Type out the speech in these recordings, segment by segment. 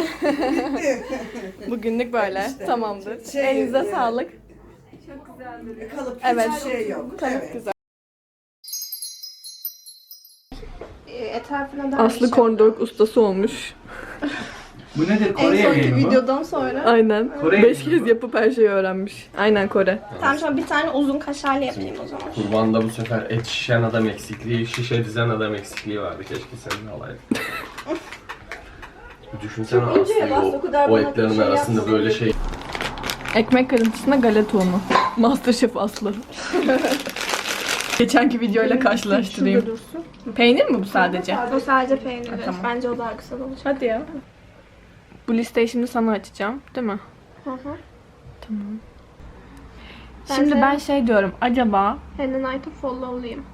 Bugünlük böyle. İşte. Tamamdır. Şey, Elinize e, sağlık. Kalıp Evet. hiçbir şey yok. Tabii evet. güzel. Etrafına daha Aslı kondork ustası olmuş. Bu nedir? En Kore sonki yemeği mi bu? videodan sonra. Aynen. Kore Beş yemeği kez yapıp her şeyi öğrenmiş. Aynen Kore. Tamam sonra bir tane uzun kaşarlı yapayım o zaman. Kurbanda bu sefer et şişen adam eksikliği, şişe dizen adam eksikliği vardı. Keşke senin alaydın. Düşünsene inceye bas, o kadar o, bana etlerin şey arasında yapsın böyle şey Ekmek kırıntısına galeta unu. Masterchef Aslı. Geçenki videoyla karşılaştırayım. Şurada dursun. Peynir mi bu sadece? O sadece peynirli. tamam. Bence o daha güzel olacak. Hadi ya. Bu listeyi şimdi sana açacağım, değil mi? Hı hı. Şimdi Bence- ben şey diyorum, acaba Hannah Knight'ı follow'layım.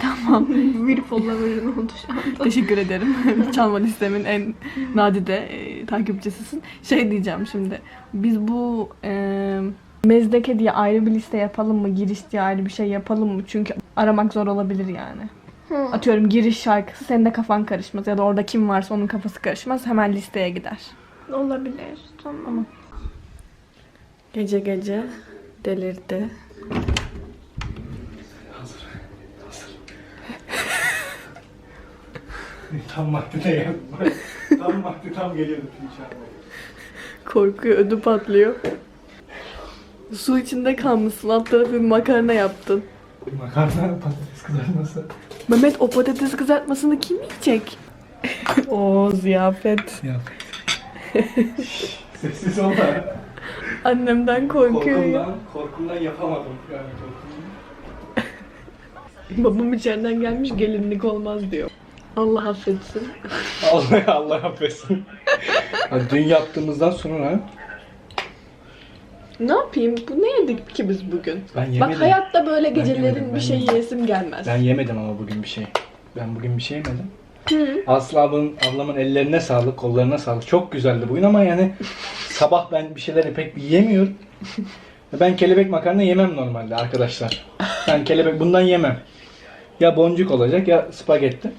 Tamam. bir follower'ın oldu şu anda. Teşekkür ederim. Çalma listemin en nadide e, takipçisisin. Şey diyeceğim şimdi. Biz bu e, Mezdeke diye ayrı bir liste yapalım mı? Giriş diye ayrı bir şey yapalım mı? Çünkü aramak zor olabilir yani. Hı. Atıyorum giriş şarkısı senin de kafan karışmaz ya da orada kim varsa onun kafası karışmaz. Hemen listeye gider. Olabilir. Tamam. Gece gece delirdi. Tam vakti de tam vakti tam geliyordu inşallah. Korkuyor, ödü patlıyor. Su içinde kalmışsın. Alt tarafı bir makarna yaptın. Makarna patates kızartması. Mehmet o patates kızartmasını kim yiyecek? o ziyafet. Yok. Sessiz ol da. Annemden korkuyor ya. Korkumdan, korkumdan yapamadım. Yani korkumdan. Babam içeriden gelmiş gelinlik olmaz diyor. Allah affetsin. Allah Allah affetsin. Ha, Dün yaptığımızdan sonra Ne yapayım? Bu ne yedik ki biz bugün? ben yemedim. Bak hayatta böyle gecelerin yemedim, ben bir şey yemedim. yesim gelmez. Ben yemedim ama bugün bir şey. Ben bugün bir şey yemedim. Hı. Aslı ablanın, ablamın ellerine sağlık, kollarına sağlık. Çok güzeldi bugün ama yani sabah ben bir şeyleri pek yemiyorum. Ben kelebek makarna yemem normalde arkadaşlar. Ben kelebek bundan yemem. Ya boncuk olacak ya spagetti.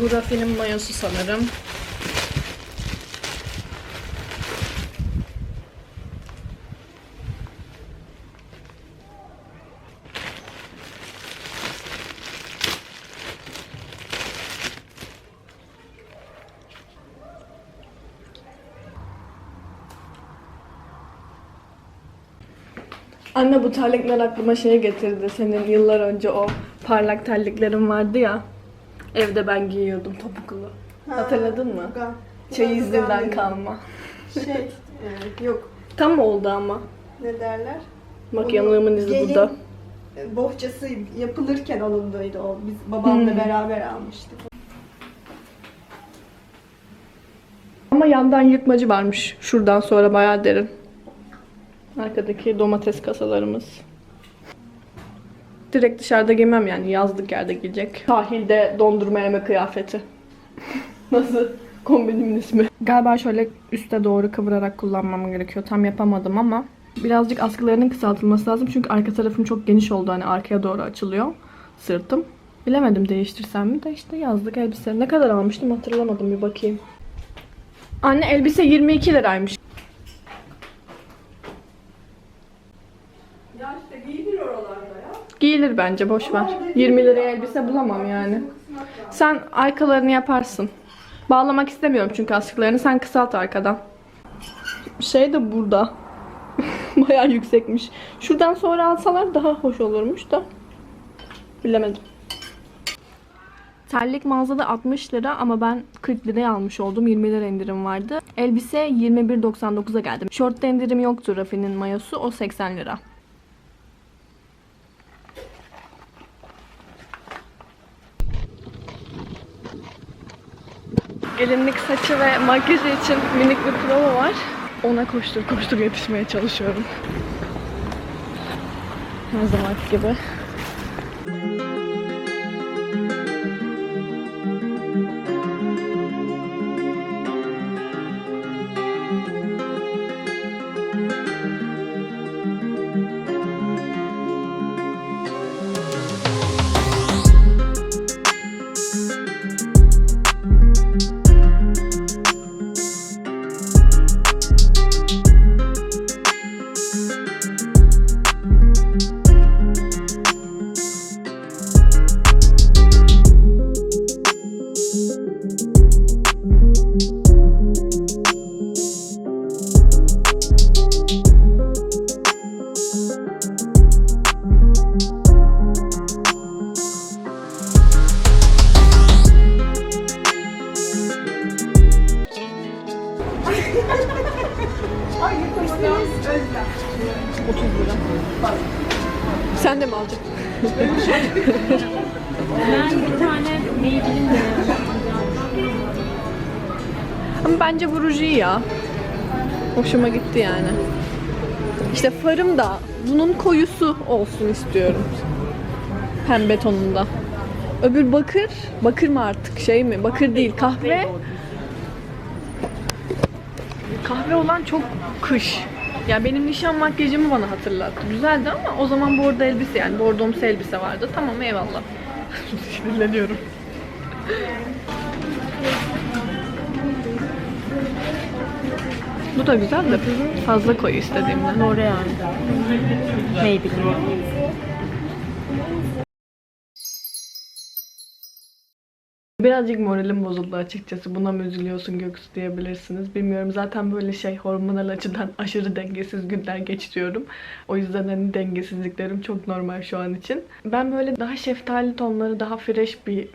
Bu rafinin mayosu sanırım. Anne bu terlikler aklıma şey getirdi. Senin yıllar önce o parlak terliklerin vardı ya. Evde ben giyiyordum topuklu. Hatırladın mı? Çeyizli'den kalma. Şey, e, yok Tam oldu ama. ne derler? Bak yanığımın izi gelin- burada. E, Bohçası yapılırken alındıydı o. Biz babamla Hmm. beraber almıştık. Ama yandan yırtmacı varmış. Şuradan sonra bayağı derin. Arkadaki domates kasalarımız. Direkt dışarıda giymem yani yazlık yerde giyecek. Sahilde dondurma yeme kıyafeti. Nasıl? Kombinimin ismi. Galiba şöyle üste doğru kıvırarak kullanmam gerekiyor. Tam yapamadım ama birazcık askılarının kısaltılması lazım. Çünkü arka tarafım çok geniş oldu. Hani arkaya doğru açılıyor sırtım. Bilemedim değiştirsem mi de işte yazlık elbise. Ne kadar almıştım hatırlamadım bir bakayım. Anne elbise 22 liraymış. Ya işte giyilir oralarda ya. Giyilir bence boş ver. 20 liraya elbise bulamam yani. Sen arkalarını yaparsın. Bağlamak istemiyorum çünkü askılarını sen kısalt arkadan. Şey de burada. Bayağı yüksekmiş. Şuradan sonra alsalar daha hoş olurmuş da. Bilemedim. Terlik mağazada 60 lira ama ben 40 liraya almış oldum. 20 lira indirim vardı. Elbise 21.99'a geldi. Şortta indirim yoktu Rafi'nin mayosu. O 80 lira. Gelinlik saçı ve makyajı için minik bir prova var. Ona koştur koştur yetişmeye çalışıyorum. Her zamanki gibi. İsminiz Özlem. 30 lira. Sen de mi alacaksın? Ben bir tane Maybelline de Ama bence bu ruj iyi ya. Hoşuma gitti yani. İşte farım da bunun koyusu olsun istiyorum. Pembe tonunda. Öbür bakır, bakır mı artık şey mi? Bakır değil, kahve. Kahve olan çok kış. Ya benim nişan makyajımı bana hatırlattı. Güzeldi ama o zaman bordo elbise yani bordomsu elbise vardı. Tamam eyvallah. Sinirleniyorum. Bu da güzel de fazla koyu istediğimden. L'Oreal. Maybelline. Birazcık moralim bozuldu açıkçası. Buna mı üzülüyorsun Göksu diyebilirsiniz. Bilmiyorum zaten böyle şey hormonal açıdan aşırı dengesiz günler geçiriyorum. O yüzden hani dengesizliklerim çok normal şu an için. Ben böyle daha şeftali tonları, daha fresh bir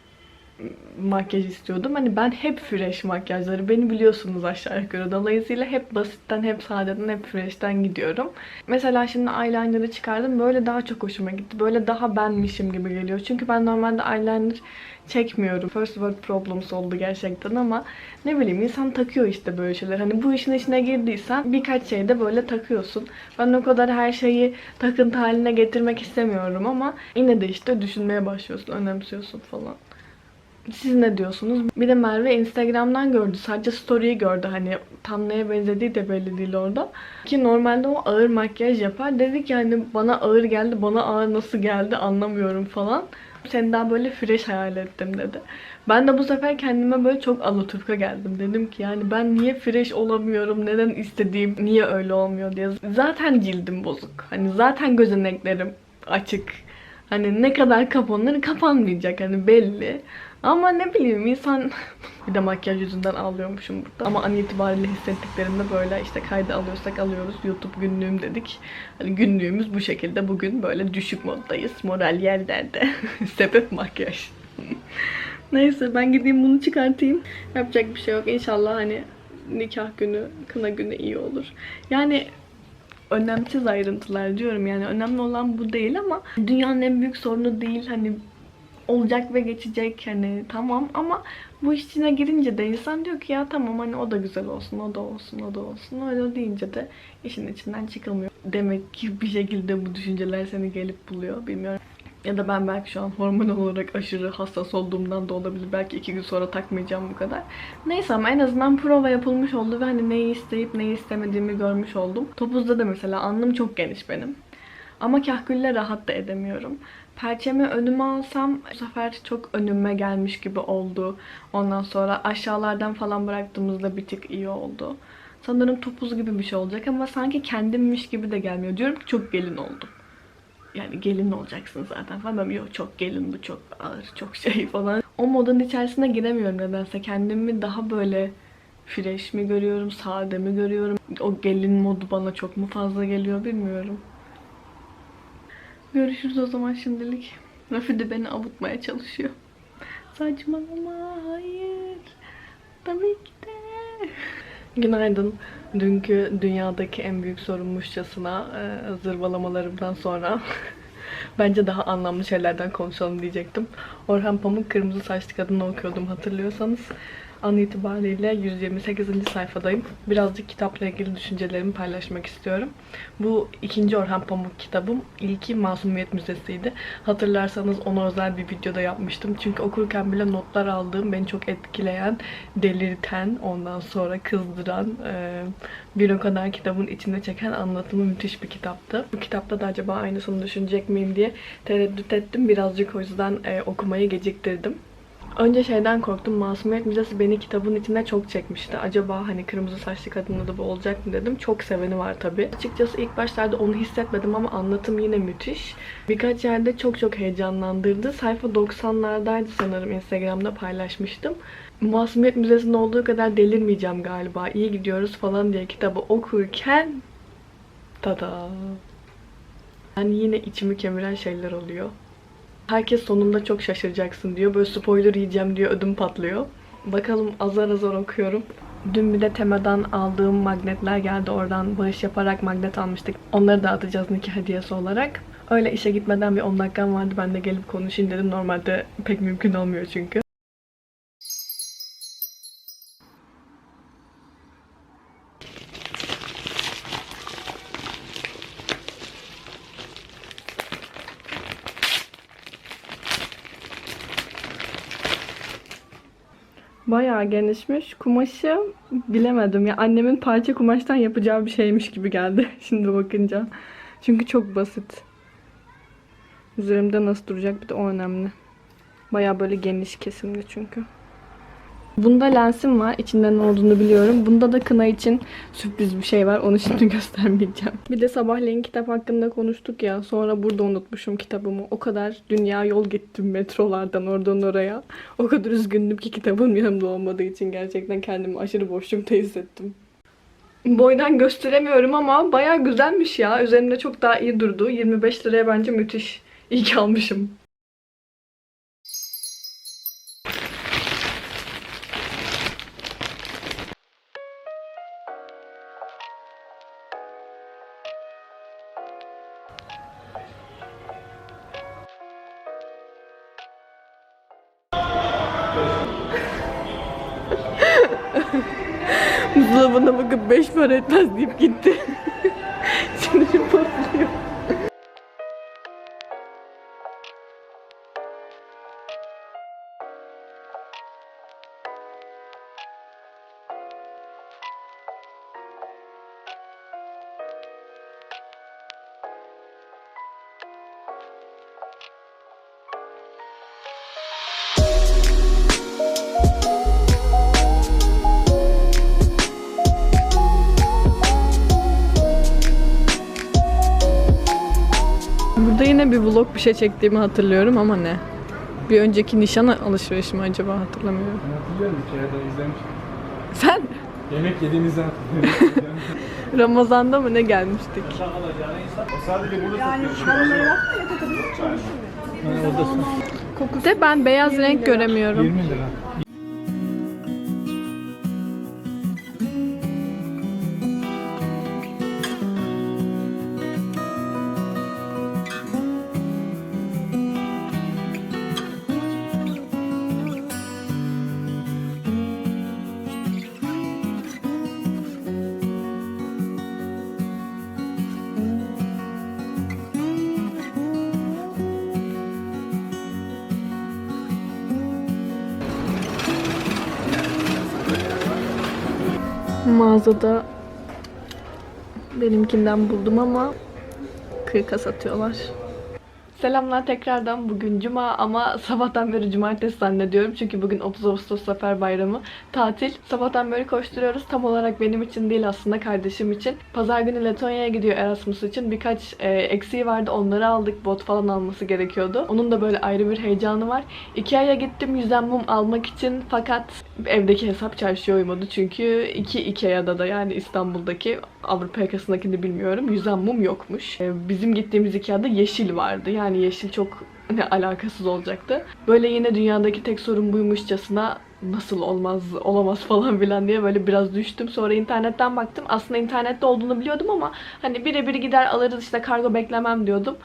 makyaj istiyordum. Hani ben hep fresh makyajları beni biliyorsunuz aşağı yukarı. Dolayısıyla hep basitten, hep sadeden, hep fresh'ten gidiyorum. Mesela şimdi eyeliner'ı çıkardım. Böyle daha çok hoşuma gitti. Böyle daha benmişim gibi geliyor. Çünkü ben normalde eyeliner çekmiyorum. First world problems oldu gerçekten ama ne bileyim insan takıyor işte böyle şeyler. Hani bu işin içine girdiysen birkaç şey de böyle takıyorsun. Ben o kadar her şeyi takıntı haline getirmek istemiyorum ama yine de işte düşünmeye başlıyorsun, önemsiyorsun falan. Siz ne diyorsunuz? Bir de Merve Instagram'dan gördü. Sadece story'yi gördü. Hani tam neye benzediği de belli değil orada. Ki normalde o ağır makyaj yapar. Dedi ki hani bana ağır geldi. Bana ağır nasıl geldi anlamıyorum falan. Seni daha böyle fresh hayal ettim dedi. Ben de bu sefer kendime böyle çok alaturka geldim. Dedim ki yani ben niye fresh olamıyorum? Neden istediğim niye öyle olmuyor diye. Zaten cildim bozuk. Hani zaten gözeneklerim açık. Hani ne kadar kapanır kapanmayacak hani belli. Ama ne bileyim insan bir de makyaj yüzünden ağlıyormuşum burada. Ama an itibariyle hissettiklerimde böyle işte kayda alıyorsak alıyoruz. YouTube günlüğüm dedik. Hani günlüğümüz bu şekilde. Bugün böyle düşük moddayız. Moral yerlerde. Sebep makyaj. Neyse ben gideyim bunu çıkartayım. Yapacak bir şey yok. İnşallah hani nikah günü, kına günü iyi olur. Yani önemsiz ayrıntılar diyorum yani önemli olan bu değil ama dünyanın en büyük sorunu değil hani olacak ve geçecek hani tamam ama bu iş içine girince de insan diyor ki ya tamam hani o da güzel olsun o da olsun o da olsun öyle deyince de işin içinden çıkılmıyor. Demek ki bir şekilde bu düşünceler seni gelip buluyor bilmiyorum. Ya da ben belki şu an hormonal olarak aşırı hassas olduğumdan da olabilir. Belki iki gün sonra takmayacağım bu kadar. Neyse ama en azından prova yapılmış oldu ve hani neyi isteyip neyi istemediğimi görmüş oldum. Topuzda da mesela alnım çok geniş benim. Ama kahkülle rahat da edemiyorum. Perçemi önüme alsam bu sefer çok önüme gelmiş gibi oldu. Ondan sonra aşağılardan falan bıraktığımızda bir tık iyi oldu. Sanırım topuz gibi bir şey olacak ama sanki kendimmiş gibi de gelmiyor. Diyorum ki çok gelin oldum. Yani gelin olacaksın zaten falan. Ben yok çok gelin bu çok ağır çok şey falan. O modun içerisine giremiyorum nedense. Kendimi daha böyle fresh mi görüyorum, sade mi görüyorum. O gelin modu bana çok mu fazla geliyor bilmiyorum. Görüşürüz o zaman şimdilik. Rafi de beni avutmaya çalışıyor. Saçmalama, hayır. Tabii ki de. Günaydın. Dünkü dünyadaki en büyük sorunmuşçasına e, zırvalamalarımdan sonra bence daha anlamlı şeylerden konuşalım diyecektim. Orhan Pamuk Kırmızı Saçlı Kadını okuyordum hatırlıyorsanız. An itibariyle 128. sayfadayım. Birazcık kitapla ilgili düşüncelerimi paylaşmak istiyorum. Bu ikinci Orhan Pamuk kitabım. İlki Masumiyet Müzesi'ydi. Hatırlarsanız ona özel bir videoda yapmıştım. Çünkü okurken bile notlar aldığım, beni çok etkileyen, delirten, ondan sonra kızdıran, e, bir o kadar kitabın içine çeken anlatımı müthiş bir kitaptı. Bu kitapta da acaba aynısını düşünecek miyim diye tereddüt ettim. Birazcık o yüzden e, okumayı geciktirdim. Önce şeyden korktum. Masumiyet Müzesi beni kitabın içine çok çekmişti. Acaba hani kırmızı saçlı kadının adı bu olacak mı dedim. Çok seveni var tabii. Açıkçası ilk başlarda onu hissetmedim ama anlatım yine müthiş. Birkaç yerde çok çok heyecanlandırdı. Sayfa 90'lardaydı sanırım Instagram'da paylaşmıştım. Masumiyet Müzesi'nin olduğu kadar delirmeyeceğim galiba. İyi gidiyoruz falan diye kitabı okurken tada. Yani yine içimi kemiren şeyler oluyor. Herkes sonunda çok şaşıracaksın diyor. Böyle spoiler yiyeceğim diyor. Ödüm patlıyor. Bakalım azar azar okuyorum. Dün bir de Tema'dan aldığım magnetler geldi. Oradan bağış yaparak magnet almıştık. Onları dağıtacağız nikah hediyesi olarak. Öyle işe gitmeden bir 10 dakikam vardı. Ben de gelip konuşayım dedim. Normalde pek mümkün olmuyor çünkü. Bayağı genişmiş. Kumaşı bilemedim ya. Annemin parça kumaştan yapacağı bir şeymiş gibi geldi şimdi bakınca. Çünkü çok basit. Üzerimde nasıl duracak bir de o önemli. Bayağı böyle geniş kesimli çünkü. Bunda lensim var. İçinde ne olduğunu biliyorum. Bunda da kına için sürpriz bir şey var. Onu şimdi göstermeyeceğim. Bir de sabahleyin kitap hakkında konuştuk ya. Sonra burada unutmuşum kitabımı. O kadar dünya yol gittim metrolardan oradan oraya. O kadar üzgündüm ki kitabım yanımda olmadığı için gerçekten kendimi aşırı boşlukta hissettim. Boydan gösteremiyorum ama baya güzelmiş ya. Üzerimde çok daha iyi durdu. 25 liraya bence müthiş. İyi ki almışım. Buzdolabına bakıp 5 para etmez deyip gitti. Yine bir vlog bir şey çektiğimi hatırlıyorum ama ne? Bir önceki nişan alışverişi mi acaba hatırlamıyorum. Ben hatırlıyorum bir kere de izlemiştim. Sen Yemek yediğimizden hatırlıyorum. Ramazan'da mı ne gelmiştik? Yani aramayı bak da yatak odası çalışmıyor. Ha, oradasın. De ben beyaz renk göremiyorum. 20 lira. Mağazada benimkinden buldum ama 40'a satıyorlar. Selamlar tekrardan. Bugün cuma ama sabahtan beri cumartesi zannediyorum. Çünkü bugün 30 Ağustos Zafer Bayramı. Tatil. Sabahtan beri koşturuyoruz. Tam olarak benim için değil aslında kardeşim için. Pazar günü Letonya'ya gidiyor Erasmus için. Birkaç e, eksiği vardı. Onları aldık. Bot falan alması gerekiyordu. Onun da böyle ayrı bir heyecanı var. Ikea'ya gittim yüzden mum almak için. Fakat evdeki hesap çarşıya uymadı. Çünkü iki Ikea'da da yani İstanbul'daki Avrupa yakasındakini bilmiyorum. Yüzen mum yokmuş. E, bizim gittiğimiz Ikea'da yeşil vardı. Yani yeşil çok ne alakasız olacaktı. Böyle yine dünyadaki tek sorun buymuşçasına nasıl olmaz, olamaz falan filan diye böyle biraz düştüm. Sonra internetten baktım. Aslında internette olduğunu biliyordum ama hani birebir gider alırız işte kargo beklemem diyordum.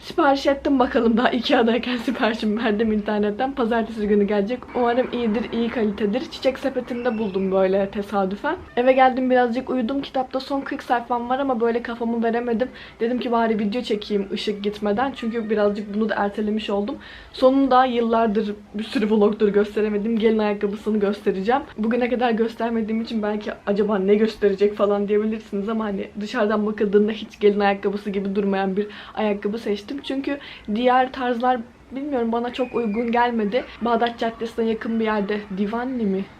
Sipariş ettim bakalım daha Ikea'dayken siparişimi verdim internetten. Pazartesi günü gelecek. Umarım iyidir, iyi kalitedir. Çiçek sepetinde buldum böyle tesadüfen. Eve geldim birazcık uyudum. Kitapta son 40 sayfam var ama böyle kafamı veremedim. Dedim ki bari video çekeyim ışık gitmeden. Çünkü birazcık bunu da ertelemiş oldum. Sonunda yıllardır bir sürü vlogdur gösteremedim. Gelin ayakkabısını göstereceğim. Bugüne kadar göstermediğim için belki acaba ne gösterecek falan diyebilirsiniz ama hani dışarıdan bakıldığında hiç gelin ayakkabısı gibi durmayan bir ayakkabı seçtim. Çünkü diğer tarzlar bilmiyorum bana çok uygun gelmedi. Bağdat Caddesi'ne yakın bir yerde Divanli mi?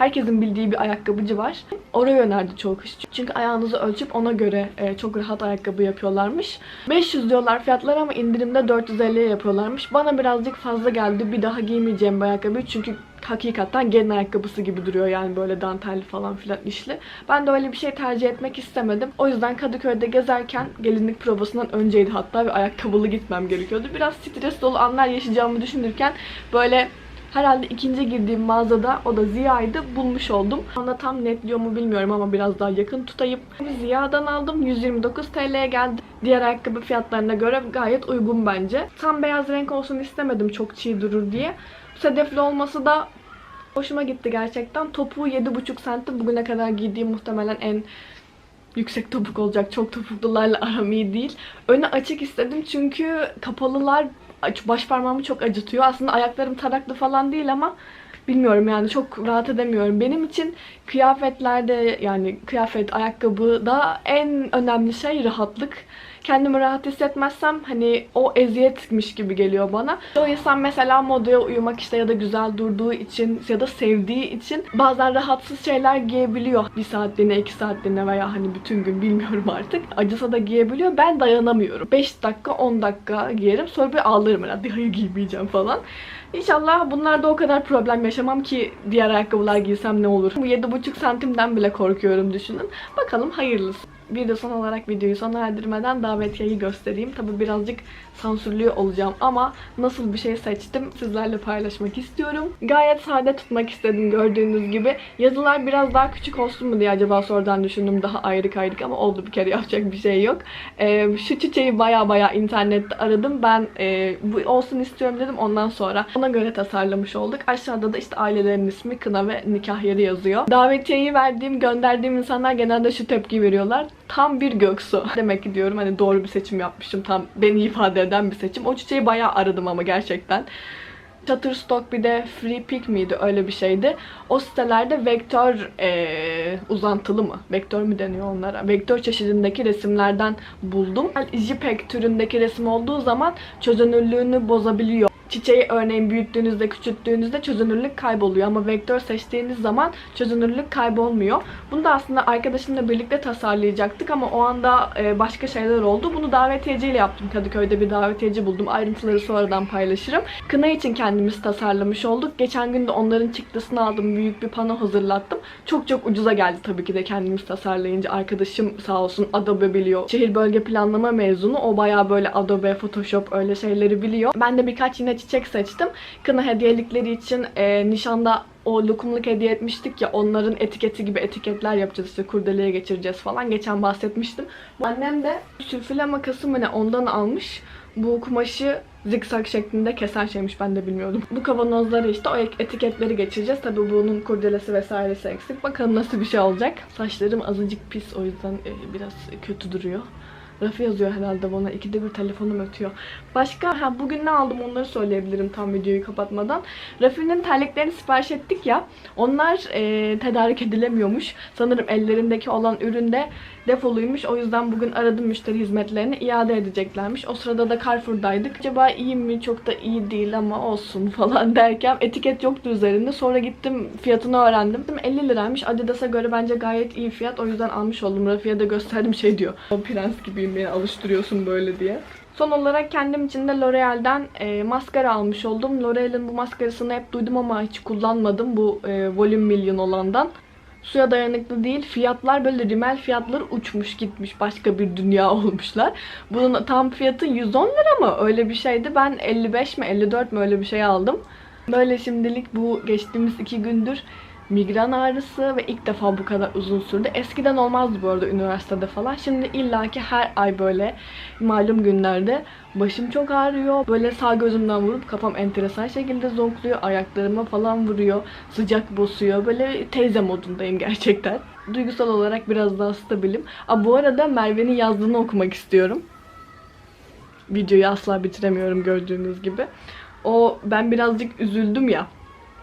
Herkesin bildiği bir ayakkabıcı var. Oraya önerdi çoğu kişi. Çünkü ayağınızı ölçüp ona göre e, çok rahat ayakkabı yapıyorlarmış. 500 diyorlar fiyatlar ama indirimde 450'ye yapıyorlarmış. Bana birazcık fazla geldi. Bir daha giymeyeceğim bu ayakkabıyı. Çünkü hakikaten gelin ayakkabısı gibi duruyor yani böyle dantelli falan filan işli. Ben de öyle bir şey tercih etmek istemedim. O yüzden Kadıköy'de gezerken gelinlik provasından önceydi hatta bir ayakkabılı gitmem gerekiyordu. Biraz stres dolu anlar yaşayacağımı düşünürken böyle Herhalde ikinci girdiğim mağazada o da Ziya'ydı bulmuş oldum. Ona tam netliyor mu bilmiyorum ama biraz daha yakın tutayım. Ziya'dan aldım 129 TL'ye geldi. Diğer ayakkabı fiyatlarına göre gayet uygun bence. Tam beyaz renk olsun istemedim çok çiğ durur diye. Sedefli olması da hoşuma gitti gerçekten. Topuğu 7,5 santim bugüne kadar giydiğim muhtemelen en yüksek topuk olacak. Çok topuklularla aram iyi değil. Önü açık istedim çünkü kapalılar baş parmağımı çok acıtıyor. Aslında ayaklarım taraklı falan değil ama bilmiyorum yani çok rahat edemiyorum. Benim için kıyafetlerde yani kıyafet, ayakkabı da en önemli şey rahatlık. Kendimi rahat hissetmezsem hani o eziyetmiş gibi geliyor bana. O insan mesela modaya uyumak işte ya da güzel durduğu için ya da sevdiği için bazen rahatsız şeyler giyebiliyor. Bir saatliğine, iki saatliğine veya hani bütün gün bilmiyorum artık. Acısa da giyebiliyor. Ben dayanamıyorum. 5 dakika, 10 dakika giyerim. Sonra bir ağlarım herhalde. Hayır giymeyeceğim falan. İnşallah bunlarda o kadar problem yaşamam ki diğer ayakkabılar giysem ne olur. Bu 7,5 santimden bile korkuyorum düşünün. Bakalım hayırlısı. Bir de son olarak videoyu sona erdirmeden davetiyeyi göstereyim. Tabi birazcık sansürlü olacağım ama nasıl bir şey seçtim sizlerle paylaşmak istiyorum. Gayet sade tutmak istedim gördüğünüz gibi. Yazılar biraz daha küçük olsun mu diye acaba sonradan düşündüm daha ayrık ayrık ama oldu bir kere yapacak bir şey yok. Ee, şu çiçeği baya baya internette aradım. Ben e, bu olsun istiyorum dedim ondan sonra ona göre tasarlamış olduk. Aşağıda da işte ailelerin ismi, kına ve nikah yeri yazıyor. Davetiyeyi verdiğim, gönderdiğim insanlar genelde şu tepki veriyorlar. Tam bir göksu. Demek ki diyorum hani doğru bir seçim yapmışım. Tam beni ifade eden bir seçim. O çiçeği bayağı aradım ama gerçekten. Shutterstock bir de Free Pick miydi öyle bir şeydi. O sitelerde vektör eee, uzantılı mı? Vektör mü deniyor onlara? Vektör çeşidindeki resimlerden buldum. JPEG türündeki resim olduğu zaman çözünürlüğünü bozabiliyor. Çiçeği örneğin büyüttüğünüzde, küçülttüğünüzde çözünürlük kayboluyor ama vektör seçtiğiniz zaman çözünürlük kaybolmuyor. Bunu da aslında arkadaşımla birlikte tasarlayacaktık ama o anda e, başka şeyler oldu. Bunu davetiyeciyle yaptım. Kadıköy'de bir davetiyeci buldum. Ayrıntıları sonradan paylaşırım. Kına için kendimiz tasarlamış olduk. Geçen gün de onların çıktısını aldım. Büyük bir pano hazırlattım. Çok çok ucuza geldi tabii ki de kendimiz tasarlayınca. Arkadaşım sağ olsun Adobe biliyor. Şehir bölge planlama mezunu. O bayağı böyle Adobe, Photoshop öyle şeyleri biliyor. Ben de birkaç yine çiçek seçtim. Kına hediyelikleri için e, nişanda o lokumluk hediye etmiştik ya onların etiketi gibi etiketler yapacağız işte kurdeleye geçireceğiz falan. Geçen bahsetmiştim. Annem de sülfüle makası mı ne ondan almış. Bu kumaşı zikzak şeklinde kesen şeymiş ben de bilmiyordum. Bu kavanozları işte o etiketleri geçireceğiz. Tabii bunun kurdelesi vesairesi eksik. Bakalım nasıl bir şey olacak. Saçlarım azıcık pis o yüzden e, biraz kötü duruyor. Rafi yazıyor herhalde bana. İkide bir telefonum ötüyor. Başka ha bugün ne aldım onları söyleyebilirim tam videoyu kapatmadan. Rafi'nin terliklerini sipariş ettik ya. Onlar e, tedarik edilemiyormuş. Sanırım ellerindeki olan üründe defoluymuş. O yüzden bugün aradım müşteri hizmetlerini iade edeceklermiş. O sırada da Carrefour'daydık. Acaba iyi mi? Çok da iyi değil ama olsun falan derken etiket yoktu üzerinde. Sonra gittim fiyatını öğrendim. 50 liraymış. Adidas'a göre bence gayet iyi fiyat. O yüzden almış oldum. Rafi'ye de gösterdim şey diyor. O prens gibiyim beni alıştırıyorsun böyle diye. Son olarak kendim için de L'Oreal'den e, maskara almış oldum. L'Oreal'in bu maskarasını hep duydum ama hiç kullanmadım. Bu e, Volume Million olandan. Suya dayanıklı değil. Fiyatlar böyle rimel fiyatları uçmuş gitmiş. Başka bir dünya olmuşlar. Bunun tam fiyatı 110 lira mı? Öyle bir şeydi. Ben 55 mi 54 mi öyle bir şey aldım. Böyle şimdilik bu geçtiğimiz iki gündür migren ağrısı ve ilk defa bu kadar uzun sürdü. Eskiden olmazdı bu arada üniversitede falan. Şimdi illaki her ay böyle malum günlerde başım çok ağrıyor. Böyle sağ gözümden vurup kafam enteresan şekilde zonkluyor. Ayaklarıma falan vuruyor. Sıcak bosuyor. Böyle teyze modundayım gerçekten. Duygusal olarak biraz daha stabilim. Aa, bu arada Merve'nin yazdığını okumak istiyorum. Videoyu asla bitiremiyorum gördüğünüz gibi. O ben birazcık üzüldüm ya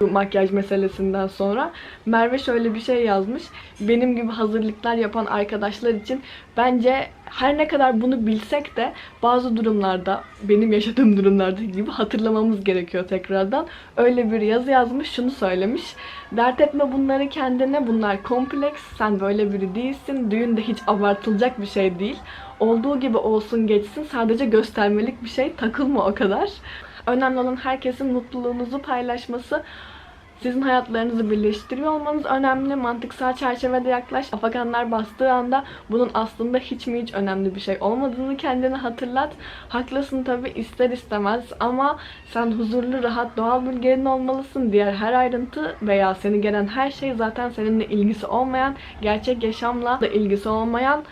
makyaj meselesinden sonra Merve şöyle bir şey yazmış. Benim gibi hazırlıklar yapan arkadaşlar için bence her ne kadar bunu bilsek de bazı durumlarda benim yaşadığım durumlarda gibi hatırlamamız gerekiyor tekrardan. Öyle bir yazı yazmış şunu söylemiş. Dert etme bunları kendine bunlar kompleks. Sen böyle biri değilsin. Düğün de hiç abartılacak bir şey değil. Olduğu gibi olsun geçsin. Sadece göstermelik bir şey. Takılma o kadar. Önemli olan herkesin mutluluğunuzu paylaşması. Sizin hayatlarınızı birleştiriyor olmanız önemli. Mantıksal çerçevede yaklaş. Afakanlar bastığı anda bunun aslında hiç mi hiç önemli bir şey olmadığını kendine hatırlat. Haklısın tabi ister istemez ama sen huzurlu, rahat, doğal bir gelin olmalısın. Diğer her ayrıntı veya seni gelen her şey zaten seninle ilgisi olmayan, gerçek yaşamla da ilgisi olmayan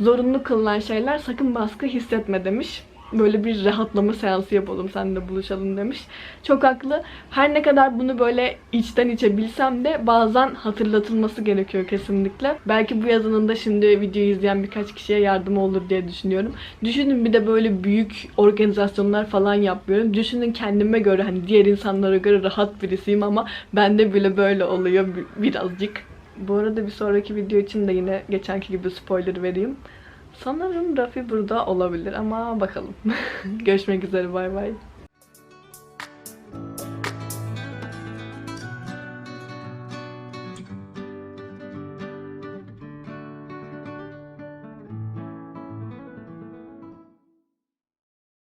zorunlu kılınan şeyler sakın baskı hissetme demiş. Böyle bir rahatlama seansı yapalım seninle buluşalım demiş. Çok haklı. Her ne kadar bunu böyle içten içe bilsem de bazen hatırlatılması gerekiyor kesinlikle. Belki bu yazının da şimdi videoyu izleyen birkaç kişiye yardım olur diye düşünüyorum. Düşünün bir de böyle büyük organizasyonlar falan yapmıyorum. Düşünün kendime göre hani diğer insanlara göre rahat birisiyim ama bende bile böyle oluyor bi- birazcık. Bu arada bir sonraki video için de yine geçenki gibi spoiler vereyim. Sanırım Rafi burada olabilir ama bakalım. Görüşmek üzere bay bay.